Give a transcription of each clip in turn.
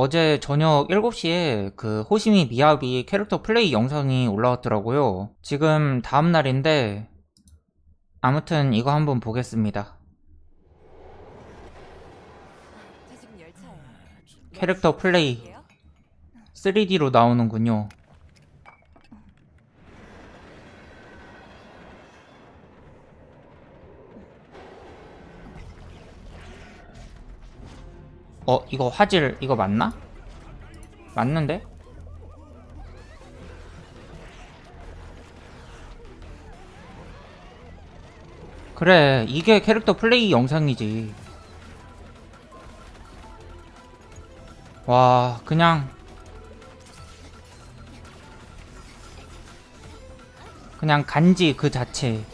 어제 저녁 7시에 그 호시미 미야비 캐릭터 플레이 영상이 올라왔더라고요. 지금 다음 날인데 아무튼 이거 한번 보겠습니다. 캐릭터 플레이 3D로 나오는군요. 어, 이거 화질 이거 맞나? 맞는데? 그래, 이게 캐릭터 플레이 영상이지. 와, 그냥 그냥 간지 그 자체.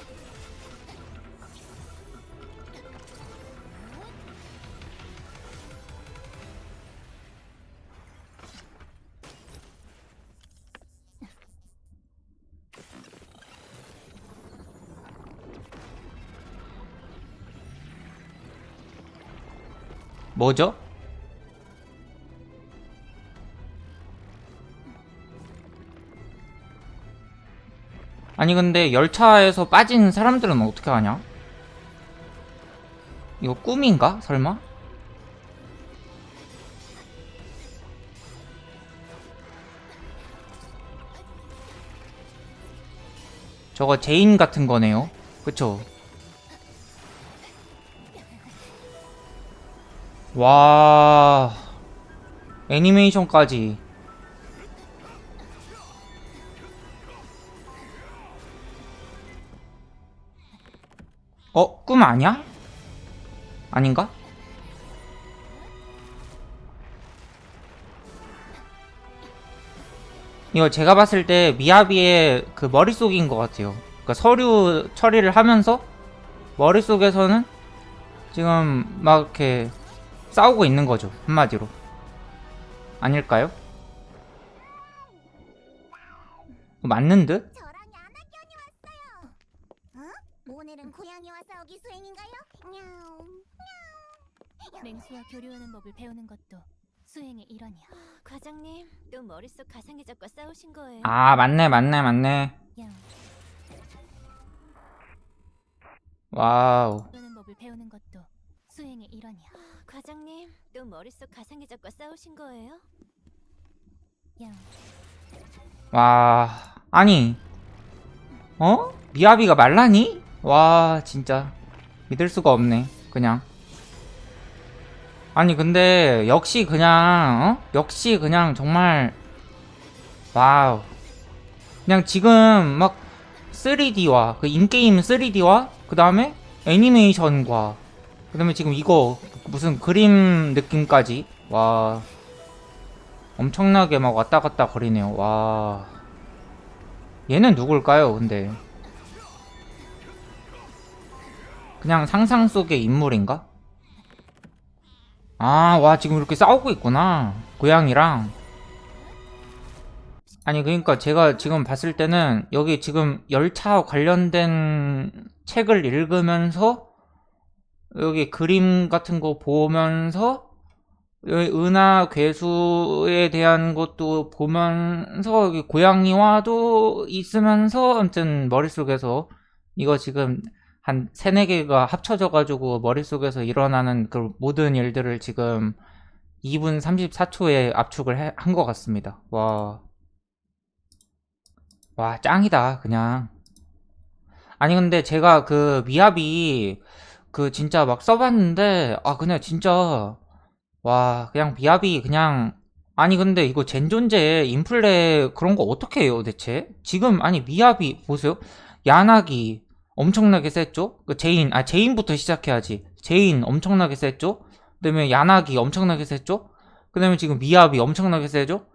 뭐죠? 아니 근데 열차에서 빠진 사람들은 어떻게 하냐? 이거 꿈인가? 설마? 저거 제인 같은 거네요. 그쵸? 와... 애니메이션까지. 어? 꿈 아니야? 아닌가? 이거 제가 봤을 때 미야비의 그 머릿속인 것 같아요. 그러니까 서류 처리를 하면서 머릿속에서는 지금 막 이렇게 싸우고 있는 거죠. 한마디로. 아닐까요? 맞는 듯? 저랑 야나견이 왔어요. 어? 오늘은 고양이와 싸우기 수행인가요? 냐옹. 맹수와 교류하는 법을 배우는 것도 수행의 일환이야. 과장님, 또 머릿속 가상의 적과 싸우신 거예요. 아, 맞네, 맞네, 맞네. 야, 와우. 교류하는 법을 배우는 것도 수행의 일환이야. 과장님, 또 머릿속 가상의 적과 싸우신 거예요? 야, 와, 아니, 어? 미야비가 말라니? 와, 진짜 믿을 수가 없네. 그냥. 아니, 근데 역시 그냥, 어? 역시 그냥 정말 와우. 그냥 지금 막 3D와 그 인게임 3D와 그 다음에 애니메이션과 그 다음에 지금 이거 무슨 그림 느낌까지 와 엄청나게 막 왔다 갔다 거리네요. 와. 얘는 누굴까요, 근데? 그냥 상상 속의 인물인가? 아, 와, 지금 이렇게 싸우고 있구나. 고양이랑. 아니, 그러니까 제가 지금 봤을 때는 여기 지금 열차 관련된 책을 읽으면서 여기 그림 같은 거 보면서 여기 은하 괴수에 대한 것도 보면서 여기 고양이와도 있으면서 아무튼 머릿속에서 이거 지금 한 세네 개가 합쳐져 가지고 머릿속에서 일어나는 그 모든 일들을 지금 2분 34초에 압축을 한 것 같습니다. 와. 와, 짱이다, 그냥. 아니, 근데 제가 그 미압이 그 진짜 막 써봤는데, 아, 그냥 진짜 와, 그냥 미압이 그냥 아니 근데 이거 젠존제 인플레 그런 거 어떻게 해요 대체? 지금 아니 미압이 보세요. 야나기 엄청나게 셌죠? 그 제인 아 제인부터 시작해야지. 제인 엄청나게 셌죠? 그다음에 야나기 엄청나게 셌죠? 그다음에 지금 미압이 엄청나게 세죠?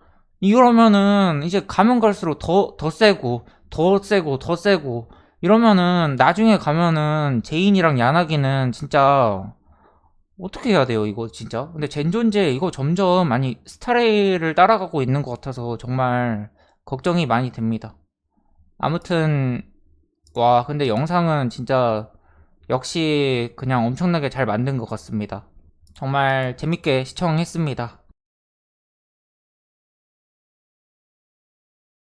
이러면은 이제 가면 갈수록 더 더 세고 더 세고 더 세고 이러면은 나중에 가면은 제인이랑 야나기는 진짜 어떻게 해야 돼요, 이거 진짜? 근데 젠존제 이거 점점 아니 스타레이를 따라가고 있는 것 같아서 정말 걱정이 많이 됩니다. 아무튼 와, 근데 영상은 진짜 역시 그냥 엄청나게 잘 만든 것 같습니다. 정말 재밌게 시청했습니다.